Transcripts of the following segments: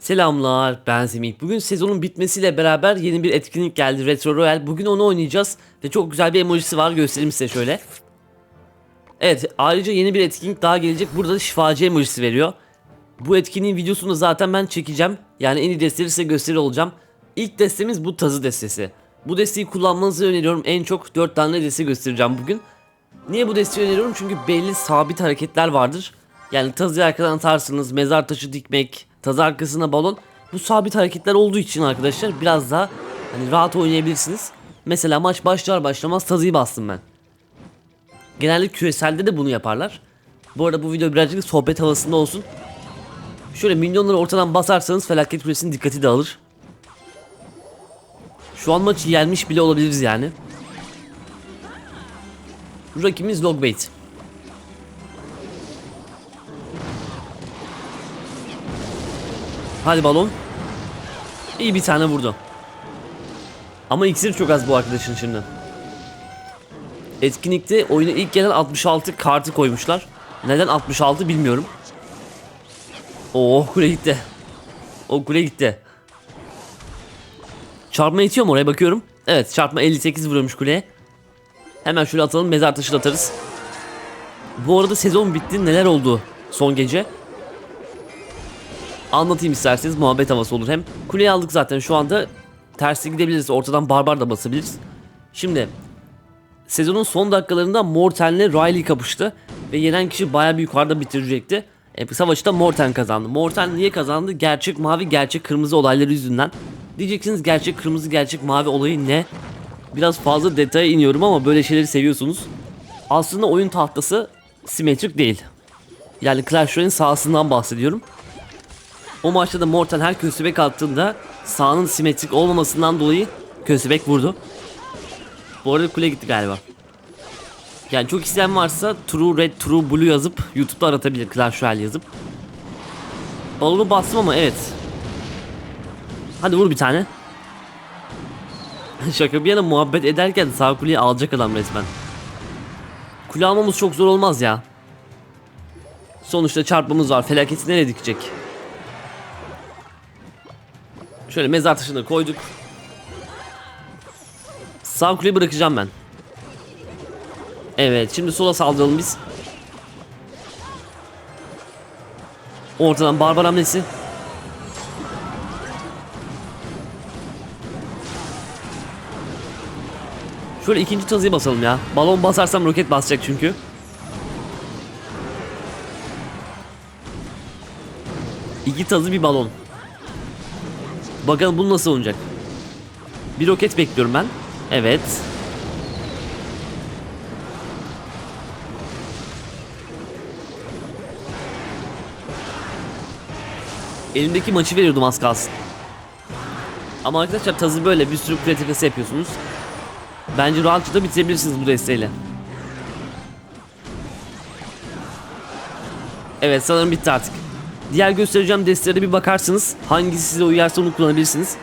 Selamlar ben Semih. Bugün sezonun bitmesiyle beraber yeni bir etkinlik geldi Retro Royale. Bugün onu oynayacağız ve çok güzel bir emojisi var göstereyim size şöyle. Evet ayrıca yeni bir etkinlik daha gelecek. Burada da şifacı emojisi veriyor. Bu etkinliğin videosunu zaten ben çekeceğim. Yani en iyi desteleri size gösteriyor olacağım. İlk destemiz bu tazı destesi. Bu desteği kullanmanızı öneriyorum. En çok 4 tane deste göstereceğim bugün. Niye bu desteği öneriyorum? Çünkü belli sabit hareketler vardır. Yani tazı arkadan atarsınız, mezar taşı dikmek, tazı arkasına balon. Bu sabit hareketler olduğu için arkadaşlar biraz daha hani rahat oynayabilirsiniz. Mesela maç başlar başlamaz tazıyı bastım ben. Genelde küreselde de bunu yaparlar. Bu arada bu video birazcık sohbet havasında olsun. Şöyle milyonları ortadan basarsanız felaket kulesinin dikkati dağılır. Şu an maçı yenmiş bile olabiliriz yani. Rakibimiz Logbait. Hadi balon. İyi bir tane vurdu. Ama iksir çok az bu arkadaşın şimdi. Etkinlikte oyuna ilk gelen 66 kartı koymuşlar. Neden 66 bilmiyorum. Oh kule gitti. O kule gitti. Çarpma yetiyor mu oraya bakıyorum. Evet çarpma 58 vuruyormuş kuleye. Hemen şöyle atalım mezar taşı atarız. Bu arada sezon bitti neler oldu son gece. Anlatayım isterseniz muhabbet havası olur hem. Kuleyi aldık zaten şu anda tersi gidebiliriz ortadan barbar da basabiliriz. Şimdi sezonun son dakikalarında Morten ile Riley kapıştı ve yenen kişi bayağı bir yukarıda bitirecekti. E, savaşı da Morten kazandı. Morten niye kazandı? Gerçek mavi gerçek kırmızı olayları yüzünden. Diyeceksiniz gerçek kırmızı gerçek mavi olayı ne? Biraz fazla detaya iniyorum ama böyle şeyleri seviyorsunuz. Aslında oyun tahtası simetrik değil. Yani Clash Royale'in sahasından bahsediyorum. O maçta da Morten her köstebek attığında sahanın simetrik olmamasından dolayı köstebek vurdu. Bu arada kule gitti galiba. Yani çok isteyen varsa True Red, True Blue yazıp YouTube'da aratabilir Clash Royale yazıp. Balonu bastım ama evet. Hadi vur bir tane. Şaka bir yana muhabbet ederken sağ kuleyi alacak adam resmen. Kule almamız çok zor olmaz ya. Sonuçta çarpmamız var. Felaketi nereye dikecek? Şöyle mezar taşını koyduk. Sağ kuleyi bırakacağım ben. Evet şimdi sola saldıralım biz. Ortadan barbar hamlesi. Şöyle ikinci tazıyı basalım ya. Balon basarsam roket basacak çünkü. İki tazı bir balon. Bakalım bu nasıl olacak. Bir roket bekliyorum ben. Evet. Elimdeki maçı veriyordum az kalsın. Ama arkadaşlar tazı böyle bir sürü kritikası yapıyorsunuz. Bence rahatça da bitirebilirsiniz bu desteğiyle. Evet sanırım bitti artık. Diğer göstereceğim destelere bir bakarsınız. Hangisi size uyarsa onu kullanabilirsiniz.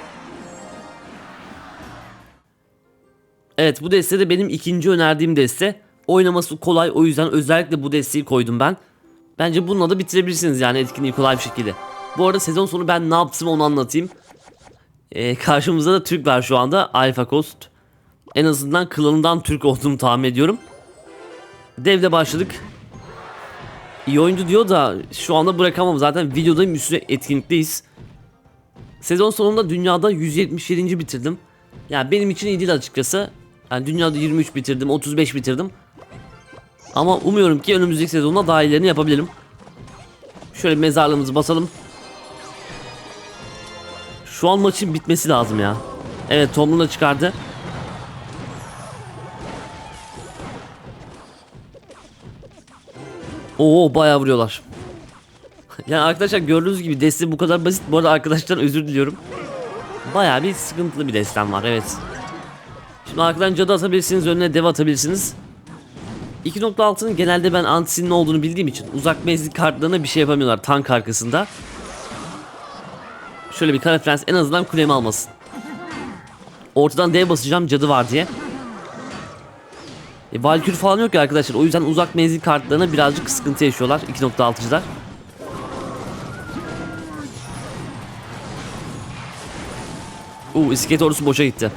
Evet bu deste de benim ikinci önerdiğim deste. Oynaması kolay o yüzden özellikle bu desteği koydum ben. Bence bununla da bitirebilirsiniz yani etkinliği kolay bir şekilde. Bu arada sezon sonu ben ne yaptım onu anlatayım. Ee, karşımızda da Türk var şu anda Alpha Coast. En azından klanından Türk olduğumu tahmin ediyorum. Devle başladık. İyi oyuncu diyor da şu anda bırakamam zaten videodayım üstüne etkinlikteyiz. Sezon sonunda dünyada 177. bitirdim. Yani benim için iyi değil açıkçası. Yani dünyada 23 bitirdim, 35 bitirdim. Ama umuyorum ki önümüzdeki sezonda daha iyilerini yapabilirim. Şöyle mezarlığımızı basalım. Şu an maçın bitmesi lazım ya. Evet Tomlun da çıkardı. Oo bayağı vuruyorlar. Yani arkadaşlar gördüğünüz gibi deste bu kadar basit. Bu arada arkadaşlar özür diliyorum. Bayağı bir sıkıntılı bir destem var evet. Şimdi arkadan cadı atabilirsiniz önüne dev atabilirsiniz. 2.6'nın genelde ben antisinin olduğunu bildiğim için uzak menzil kartlarına bir şey yapamıyorlar tank arkasında. Şöyle bir kara prens en azından kulemi almasın. Ortadan dev basacağım cadı var diye. E, Valkür falan yok ya arkadaşlar. O yüzden uzak menzil kartlarına birazcık sıkıntı yaşıyorlar 2.6'cılar. Uuu iskelet ordusu boşa gitti.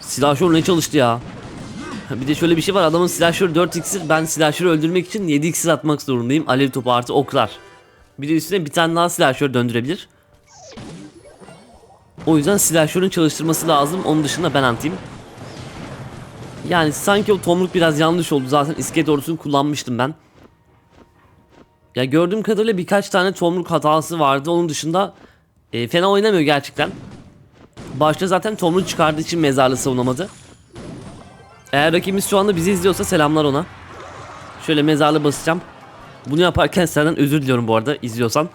Silahşör ne çalıştı ya? Bir de şöyle bir şey var adamın silahşörü 4 iksir ben silahşörü öldürmek için 7 iksir atmak zorundayım. Alev topu artı oklar. Bir de üstüne bir tane daha silahşör döndürebilir. O yüzden silahşörün çalıştırması lazım. Onun dışında ben antiyim. Yani sanki o tomruk biraz yanlış oldu. Zaten iskelet ordusunu kullanmıştım ben. Ya gördüğüm kadarıyla birkaç tane tomruk hatası vardı. Onun dışında e, fena oynamıyor gerçekten. Başta zaten tomruk çıkardığı için mezarlı savunamadı. Eğer rakibimiz şu anda bizi izliyorsa selamlar ona. Şöyle mezarlı basacağım. Bunu yaparken senden özür diliyorum bu arada izliyorsan.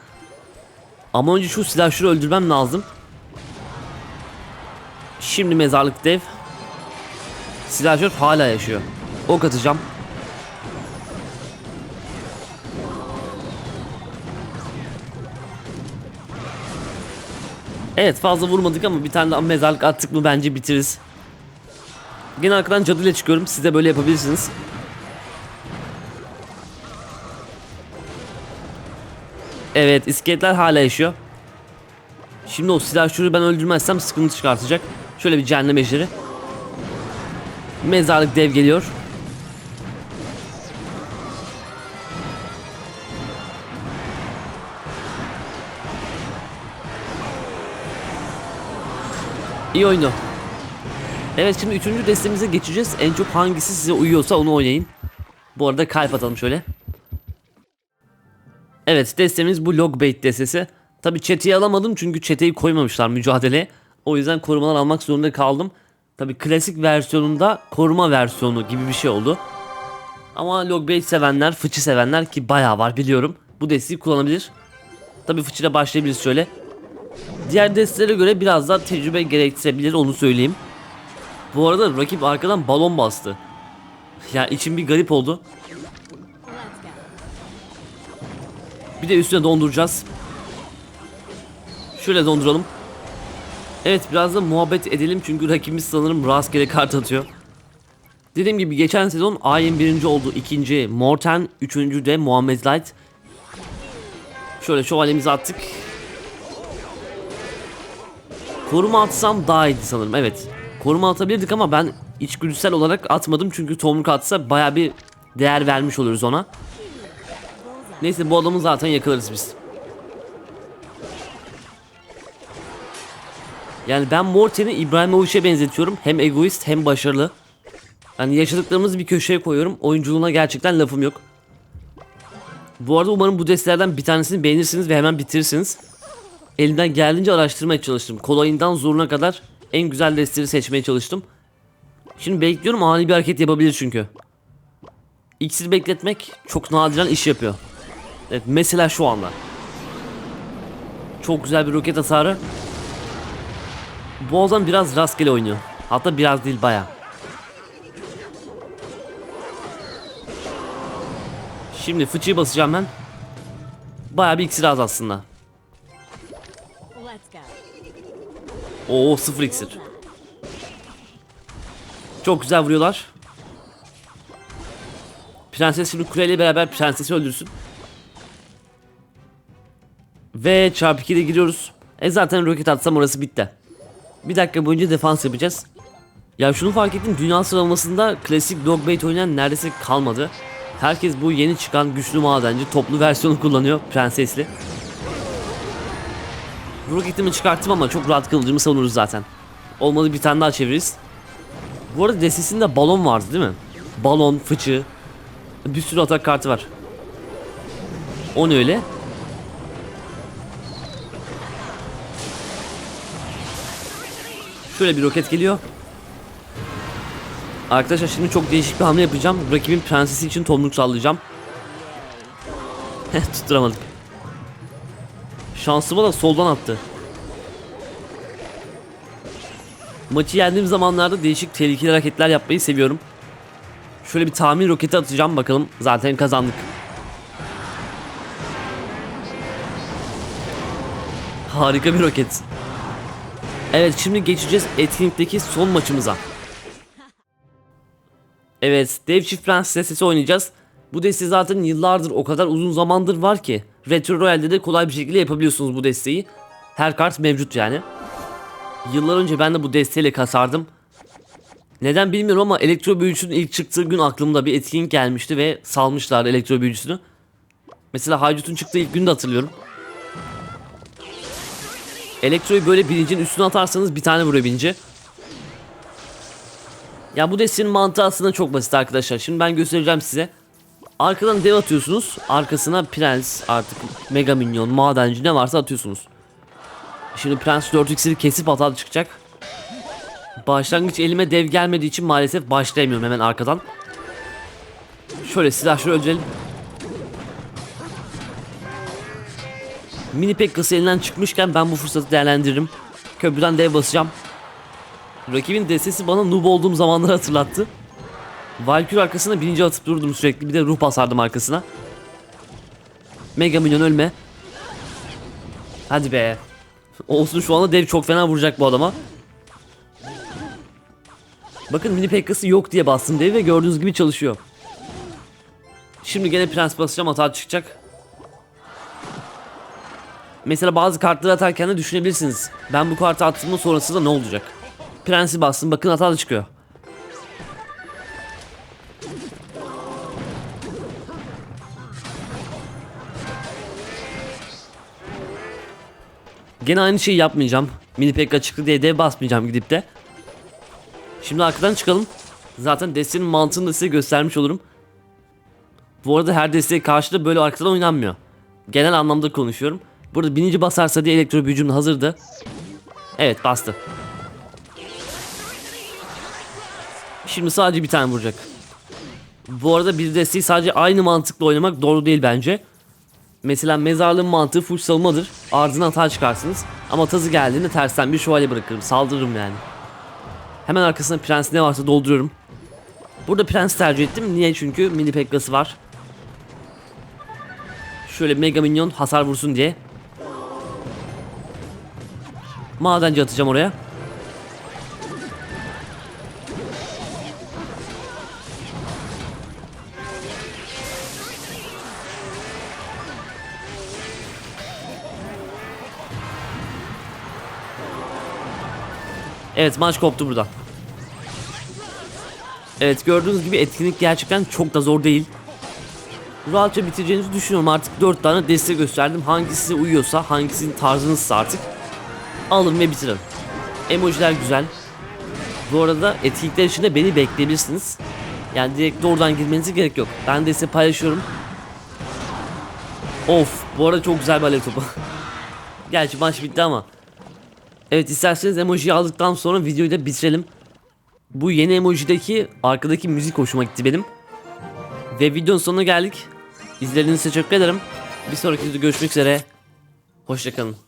Ama önce şu silahşörü öldürmem lazım. Şimdi mezarlık dev. Silahşör hala yaşıyor. Ok atacağım. Evet fazla vurmadık ama bir tane daha mezarlık attık mı bence bitiririz. Gene arkadan cadıyla çıkıyorum. Siz de böyle yapabilirsiniz. Evet iskeletler hala yaşıyor. Şimdi o silahşörü ben öldürmezsem sıkıntı çıkartacak. Şöyle bir cehennem ejderi. Mezarlık dev geliyor. İyi oyunu. Evet şimdi üçüncü destemize geçeceğiz. En çok hangisi size uyuyorsa onu oynayın. Bu arada kalp atalım şöyle. Evet destemiz bu Logbait destesi. Tabi çeteyi alamadım çünkü çeteyi koymamışlar mücadeleye. O yüzden korumalar almak zorunda kaldım. Tabi klasik versiyonunda koruma versiyonu gibi bir şey oldu. Ama Logbait sevenler, fıçı sevenler ki bayağı var biliyorum. Bu desteği kullanabilir. Tabi fıçıyla başlayabiliriz şöyle. Diğer destelere göre biraz daha tecrübe gerektirebilir onu söyleyeyim. Bu arada rakip arkadan balon bastı. Ya içim bir garip oldu. Bir de üstüne donduracağız. Şöyle donduralım. Evet biraz da muhabbet edelim çünkü rakibimiz sanırım rastgele kart atıyor. Dediğim gibi geçen sezon Ayın birinci oldu. ikinci Morten, üçüncü de Muhammed Light. Şöyle şövalyemizi attık. Koruma atsam daha iyiydi sanırım evet. Koruma atabilirdik ama ben içgüdüsel olarak atmadım çünkü tomruk atsa baya bir değer vermiş oluruz ona. Neyse bu adamı zaten yakalarız biz. Yani ben Morten'i İbrahimovic'e benzetiyorum. Hem egoist hem başarılı. Yani yaşadıklarımızı bir köşeye koyuyorum. Oyunculuğuna gerçekten lafım yok. Bu arada umarım bu destelerden bir tanesini beğenirsiniz ve hemen bitirirsiniz. Elimden geldiğince araştırmaya çalıştım. Kolayından zoruna kadar en güzel desteleri seçmeye çalıştım. Şimdi bekliyorum ani bir hareket yapabilir çünkü. İksir bekletmek çok nadiren iş yapıyor. Evet mesela şu anda. Çok güzel bir roket hasarı. Bu adam biraz rastgele oynuyor. Hatta biraz değil baya. Şimdi fıçıyı basacağım ben. Baya bir iksir az aslında. Oo sıfır iksir. Çok güzel vuruyorlar. Prenses şimdi kuleyle beraber prensesi öldürsün. Ve çarpı 2'de giriyoruz. E zaten roket atsam orası bitti. Bir dakika boyunca defans yapacağız. Ya şunu fark ettim dünya sıralamasında klasik Dogbait oynayan neredeyse kalmadı. Herkes bu yeni çıkan güçlü madenci toplu versiyonu kullanıyor prensesli. Roketimi çıkarttım ama çok rahat kılıcımı savunuruz zaten. Olmadı bir tane daha çeviririz. Bu arada destesinde balon vardı değil mi? Balon, fıçı. Bir sürü atak kartı var. O ne öyle? Şöyle bir roket geliyor. Arkadaşlar şimdi çok değişik bir hamle yapacağım. Rakibin prensesi için tomruk sallayacağım. Tutturamadık. Şansıma da soldan attı. Maçı yendiğim zamanlarda değişik tehlikeli hareketler yapmayı seviyorum. Şöyle bir tahmin roketi atacağım bakalım. Zaten kazandık. Harika bir roket. Evet şimdi geçeceğiz etkinlikteki son maçımıza. Evet dev çift prens sesi oynayacağız. Bu desteği zaten yıllardır o kadar uzun zamandır var ki Retro Royale'de de kolay bir şekilde yapabiliyorsunuz bu desteği. Her kart mevcut yani. Yıllar önce ben de bu desteğiyle kasardım. Neden bilmiyorum ama elektro büyücüsünün ilk çıktığı gün aklımda bir etkinlik gelmişti ve salmışlardı elektro büyücüsünü. Mesela Haydut'un çıktığı ilk günü de hatırlıyorum. Elektroyu böyle bilincin üstüne atarsanız bir tane vuruyor bilinci. Ya bu destenin mantığı aslında çok basit arkadaşlar. Şimdi ben göstereceğim size. Arkadan dev atıyorsunuz. Arkasına prens artık mega minyon, madenci ne varsa atıyorsunuz. Şimdi prens 4 iksiri kesip hatalı çıkacak. Başlangıç elime dev gelmediği için maalesef başlayamıyorum hemen arkadan. Şöyle silahları öldürelim. Mini Pekkası elinden çıkmışken ben bu fırsatı değerlendiririm. Köprüden dev basacağım. Rakibin destesi bana noob olduğum zamanları hatırlattı. Valkyrie arkasına birinci atıp durdum sürekli. Bir de ruh basardım arkasına. Mega Minyon ölme. Hadi be. Olsun şu anda dev çok fena vuracak bu adama. Bakın mini pekkası yok diye bastım devi ve gördüğünüz gibi çalışıyor. Şimdi gene prens basacağım hata çıkacak. Mesela bazı kartları atarken de düşünebilirsiniz. Ben bu kartı attığımda sonrasında ne olacak? Prensi bastım bakın hata da çıkıyor. Gene aynı şeyi yapmayacağım. Mini pekka çıktı diye dev basmayacağım gidip de. Şimdi arkadan çıkalım. Zaten destenin mantığını da size göstermiş olurum. Bu arada her desteğe karşı da böyle arkadan oynanmıyor. Genel anlamda konuşuyorum. Burada bininci basarsa diye elektro büyücüm hazırdı. Evet bastı. Şimdi sadece bir tane vuracak. Bu arada bir desteği sadece aynı mantıkla oynamak doğru değil bence. Mesela mezarlığın mantığı full savunmadır. Ardına hata çıkarsınız. Ama tazı geldiğinde tersten bir şövalye bırakırım. Saldırırım yani. Hemen arkasına prens ne varsa dolduruyorum. Burada prens tercih ettim. Niye? Çünkü mini pekkası var. Şöyle mega minyon hasar vursun diye. Madenci atacağım oraya. Evet maç koptu burada. Evet gördüğünüz gibi etkinlik gerçekten çok da zor değil. Rahatça bitireceğinizi düşünüyorum artık 4 tane destek gösterdim. Hangisi size uyuyorsa hangisinin tarzınızsa artık alın ve bitirin. Emojiler güzel. Bu arada etkinlikler için de beni bekleyebilirsiniz. Yani direkt doğrudan girmenize gerek yok. Ben de size paylaşıyorum. Of bu arada çok güzel bir alev topu. Gerçi maç bitti ama. Evet isterseniz emojiyi aldıktan sonra videoyu da bitirelim. Bu yeni emojideki arkadaki müzik hoşuma gitti benim. Ve videonun sonuna geldik. İzlediğiniz için teşekkür ederim. Bir sonraki videoda görüşmek üzere. Hoşçakalın.